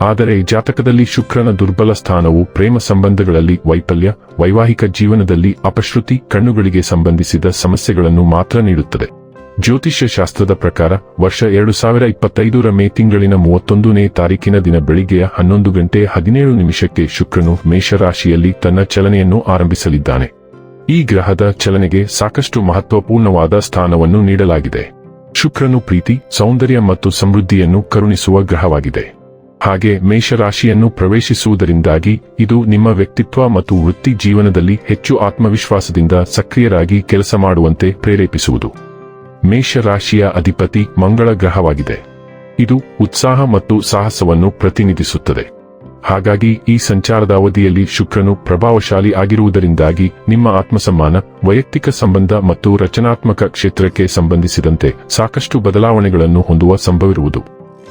ಆದರೆ ಜಾತಕದಲ್ಲಿ ಶುಕ್ರನ ದುರ್ಬಲ ಸ್ಥಾನವು ಪ್ರೇಮ ಸಂಬಂಧಗಳಲ್ಲಿ ವೈಫಲ್ಯ, ವೈವಾಹಿಕ ಜೀವನದಲ್ಲಿ ಅಪಶ್ರುತಿ, ಕಣ್ಣುಗಳಿಗೆ ಸಂಬಂಧಿಸಿದ ಸಮಸ್ಯೆಗಳನ್ನು ಮಾತ್ರ ನೀಡುತ್ತದೆ. ಜ್ಯೋತಿಷ್ಯ ಶಾಸ್ತ್ರದ ಪ್ರಕಾರ, ವರ್ಷ ಎರಡು ಸಾವಿರ ಇಪ್ಪತ್ತೈದರ ಮೇ ತಿಂಗಳಿನ ಮೂವತ್ತೊಂದನೇ ತಾರೀಕಿನ ದಿನ ಬೆಳಿಗ್ಗೆಯ ಹನ್ನೊಂದು ಗಂಟೆ ಹದಿನೇಳು ನಿಮಿಷಕ್ಕೆ ಶುಕ್ರನು ಮೇಷರಾಶಿಯಲ್ಲಿ ತನ್ನ ಚಲನೆಯನ್ನು ಆರಂಭಿಸಲಿದ್ದಾನೆ. ಈ ಗ್ರಹದ ಚಲನೆಗೆ ಸಾಕಷ್ಟು ಮಹತ್ವಪೂರ್ಣವಾದ ಸ್ಥಾನವನ್ನು ನೀಡಲಾಗಿದೆ. ಶುಕ್ರನು ಪ್ರೀತಿ, ಸೌಂದರ್ಯ ಮತ್ತು ಸಮೃದ್ಧಿಯನ್ನು ಕರುಣಿಸುವ ಗ್ರಹವಾಗಿದೆ. ಹಾಗೆ ಮೇಷರಾಶಿಯನ್ನು ಪ್ರವೇಶಿಸುವುದರಿಂದಾಗಿ ಇದು ನಿಮ್ಮ ವ್ಯಕ್ತಿತ್ವ ಮತ್ತು ವೃತ್ತಿ ಜೀವನದಲ್ಲಿ ಹೆಚ್ಚು ಆತ್ಮವಿಶ್ವಾಸದಿಂದ ಸಕ್ರಿಯರಾಗಿ ಕೆಲಸ ಮಾಡುವಂತೆ ಪ್ರೇರೇಪಿಸುವುದು. ಮೇಷರಾಶಿಯ ಅಧಿಪತಿ ಮಂಗಳ ಗ್ರಹವಾಗಿದೆ. ಇದು ಉತ್ಸಾಹ ಮತ್ತು ಸಾಹಸವನ್ನು ಪ್ರತಿನಿಧಿಸುತ್ತದೆ. ಹಾಗಾಗಿ ಈ ಸಂಚಾರದ ಅವಧಿಯಲ್ಲಿ ಶುಕ್ರನು ಪ್ರಭಾವಶಾಲಿ ಆಗಿರುವುದರಿಂದಾಗಿ ನಿಮ್ಮ ಆತ್ಮಸಮ್ಮಾನ, ವೈಯಕ್ತಿಕ ಸಂಬಂಧ ಮತ್ತು ರಚನಾತ್ಮಕ ಕ್ಷೇತ್ರಕ್ಕೆ ಸಂಬಂಧಿಸಿದಂತೆ ಸಾಕಷ್ಟು ಬದಲಾವಣೆಗಳನ್ನು ಹೊಂದುವ ಸಂಭವಿರುವುದು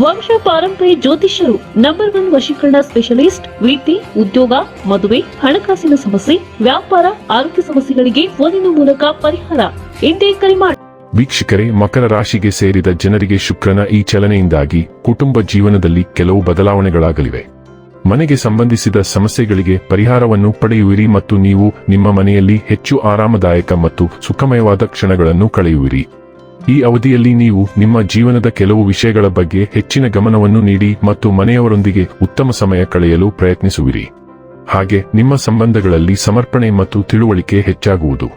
ವಂಶ ಪಾರಂಪರ್ಯ ಜ್ಯೋತಿಷ್ಯರು ನಂಬರ್ ಒನ್ ವಶೀಕರಣ ಸ್ಪೆಷಲಿಸ್ಟ್ ವೃತ್ತಿ ಉದ್ಯೋಗ, ಮದುವೆ, ಹಣಕಾಸಿನ ಸಮಸ್ಯೆ, ವ್ಯಾಪಾರ, ಆರೋಗ್ಯ ಸಮಸ್ಯೆಗಳಿಗೆ ಫೋನಿನ ಮೂಲಕ ಪರಿಹಾರ. ಇಂದೇ ಕರೆ ಮಾಡಿ ವೀಕ್ಷಕರೇ, ಮಕರ ರಾಶಿಗೆ ಸೇರಿದ ಜನರಿಗೆ ಶುಕ್ರನ ಈ ಚಲನೆಯಿಂದಾಗಿ ಕುಟುಂಬ ಜೀವನದಲ್ಲಿ ಕೆಲವು ಬದಲಾವಣೆಗಳಾಗಲಿವೆ. ಮನೆಗೆ ಸಂಬಂಧಿಸಿದ ಸಮಸ್ಯೆಗಳಿಗೆ ಪರಿಹಾರವನ್ನು ಪಡೆಯುವಿರಿ ಮತ್ತು ನೀವು ನಿಮ್ಮ ಮನೆಯಲ್ಲಿ ಹೆಚ್ಚು ಆರಾಮದಾಯಕ ಮತ್ತು ಸುಖಮಯವಾದ ಕ್ಷಣಗಳನ್ನು ಕಳೆಯುವಿರಿ. ಈ ಅವಧಿಯಲ್ಲಿ ನೀವು ನಿಮ್ಮ ಜೀವನದ ಕೆಲವು ವಿಷಯಗಳ ಬಗ್ಗೆ ಹೆಚ್ಚಿನ ಗಮನವನ್ನು ನೀಡಿ ಮತ್ತು ಮನೆಯವರೊಂದಿಗೆ ಉತ್ತಮ ಸಮಯ ಕಳೆಯಲು ಪ್ರಯತ್ನಿಸುವಿರಿ. ಹಾಗೆ ನಿಮ್ಮ ಸಂಬಂಧಗಳಲ್ಲಿ ಸಮರ್ಪಣೆ ಮತ್ತು ತಿಳುವಳಿಕೆ ಹೆಚ್ಚಾಗುವುದು.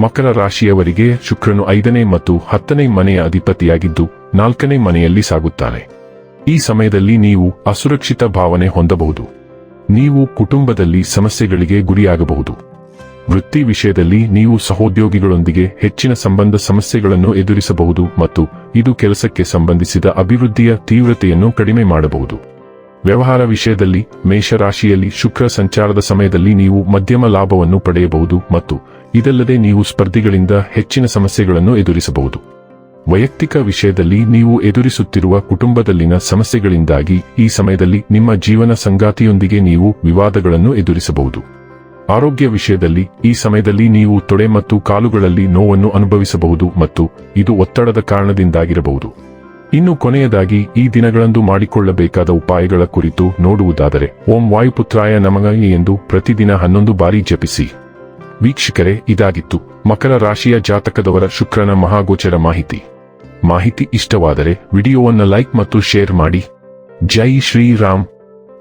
ಮಕರ ರಾಶಿಯವರಿಗೆ ಶುಕ್ರನು ಐದನೇ ಮತ್ತು ಹತ್ತನೇ ಮನೆಯ ಅಧಿಪತಿಯಾಗಿದ್ದು ನಾಲ್ಕನೇ ಮನೆಯಲ್ಲಿ ಸಾಗುತ್ತಾನೆ. ಈ ಸಮಯದಲ್ಲಿ ನೀವು ಅಸುರಕ್ಷಿತ ಭಾವನೆ ಹೊಂದಬಹುದು. ನೀವು ಕುಟುಂಬದಲ್ಲಿ ಸಮಸ್ಯೆಗಳಿಗೆ ಗುರಿಯಾಗಬಹುದು. ವೃತ್ತಿ ವಿಷಯದಲ್ಲಿ ನೀವು ಸಹೋದ್ಯೋಗಿಗಳೊಂದಿಗೆ ಹೆಚ್ಚಿನ ಸಂಬಂಧ ಸಮಸ್ಯೆಗಳನ್ನು ಎದುರಿಸಬಹುದು ಮತ್ತು ಇದು ಕೆಲಸಕ್ಕೆ ಸಂಬಂಧಿಸಿದ ಅಭಿವೃದ್ಧಿಯ ತೀವ್ರತೆಯನ್ನು ಕಡಿಮೆ ಮಾಡಬಹುದು. ವ್ಯವಹಾರ ವಿಷಯದಲ್ಲಿ ಮೇಷರಾಶಿಯಲ್ಲಿ ಶುಕ್ರ ಸಂಚಾರದ ಸಮಯದಲ್ಲಿ ನೀವು ಮಧ್ಯಮ ಲಾಭವನ್ನು ಪಡೆಯಬಹುದು ಮತ್ತು ಇದಲ್ಲದೆ ನೀವು ಸ್ಪರ್ಧಿಗಳಿಂದ ಹೆಚ್ಚಿನ ಸಮಸ್ಯೆಗಳನ್ನು ಎದುರಿಸಬಹುದು. ವೈಯಕ್ತಿಕ ವಿಷಯದಲ್ಲಿ ನೀವು ಎದುರಿಸುತ್ತಿರುವ ಕುಟುಂಬದಲ್ಲಿನ ಸಮಸ್ಯೆಗಳಿಂದಾಗಿ ಈ ಸಮಯದಲ್ಲಿ ನಿಮ್ಮ ಜೀವನ ಸಂಗಾತಿಯೊಂದಿಗೆ ನೀವು ವಿವಾದಗಳನ್ನು ಎದುರಿಸಬಹುದು. ಆರೋಗ್ಯ ವಿಷಯದಲ್ಲಿ ಈ ಸಮಯದಲ್ಲಿ ನೀವು ತೊಡೆ ಮತ್ತು ಕಾಲುಗಳಲ್ಲಿ ನೋವನ್ನು ಅನುಭವಿಸಬಹುದು ಮತ್ತು ಇದು ಒತ್ತಡದ ಕಾರಣದಿಂದಾಗಿರಬಹುದು. ಇನ್ನು ಕೊನೆಯದಾಗಿ, ಈ ದಿನಗಳಂದು ಮಾಡಿಕೊಳ್ಳಬೇಕಾದ ಉಪಾಯಗಳ ಕುರಿತು ನೋಡುವುದಾದರೆ, ಓಂ ವಾಯುಪುತ್ರಾಯ ನಮಗ ಎಂದು ಪ್ರತಿದಿನ ಹನ್ನೊಂದು ಬಾರಿ ಜಪಿಸಿ. ವೀಕ್ಷಕರೇ, ಇದಾಗಿತ್ತು. ಮಕರ ರಾಶಿಯ ಜಾತಕದವರ ಶುಕ್ರನ ಮಹಾಗೋಚರ ಮಾಹಿತಿ. ಮಾಹಿತಿ ಇಷ್ಟವಾದರೆ, ವಿಡಿಯೋವನ್ನು ಲೈಕ್ ಮತ್ತು ಶೇರ್ ಮಾಡಿ. ಜೈ ಶ್ರೀರಾಮ್.